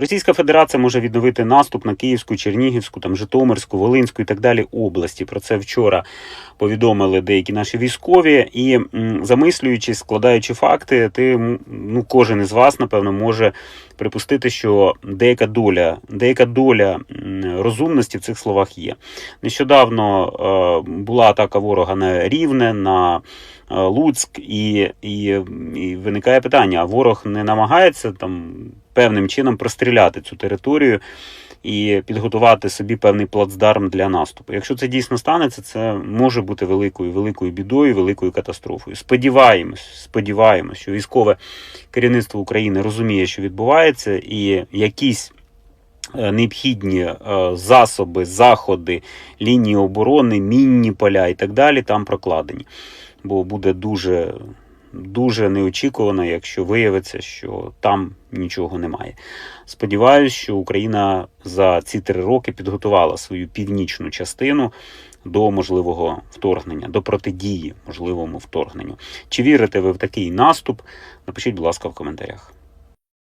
Російська Федерація може відновити наступ на Київську, Чернігівську, там Житомирську, Волинську і так далі області. Про це вчора повідомили деякі наші військові. І замислюючись, складаючи факти, ти ну кожен із вас напевно може припустити, що деяка доля, деяка доля розумності в цих словах є. Нещодавно е, була атака ворога на Рівне, на е, Луцьк, і, і, і виникає питання: а ворог не намагається там певним чином простріляти цю територію і підготувати собі певний плацдарм для наступу. Якщо це дійсно станеться, це може бути великою великою бідою, великою катастрофою. Сподіваємось, сподіваємось, що військове керівництво України розуміє, що відбувається, і якісь е, необхідні е, засоби, заходи, лінії оборони, мінні поля і так далі там прокладені. Бо буде дуже, дуже неочікувано, якщо виявиться, що там нічого немає. Сподіваюсь, що Україна за ці три роки підготувала свою північну частину до можливого вторгнення, до протидії можливому вторгненню. Чи вірите ви в такий наступ? Напишіть, будь ласка, в коментарях.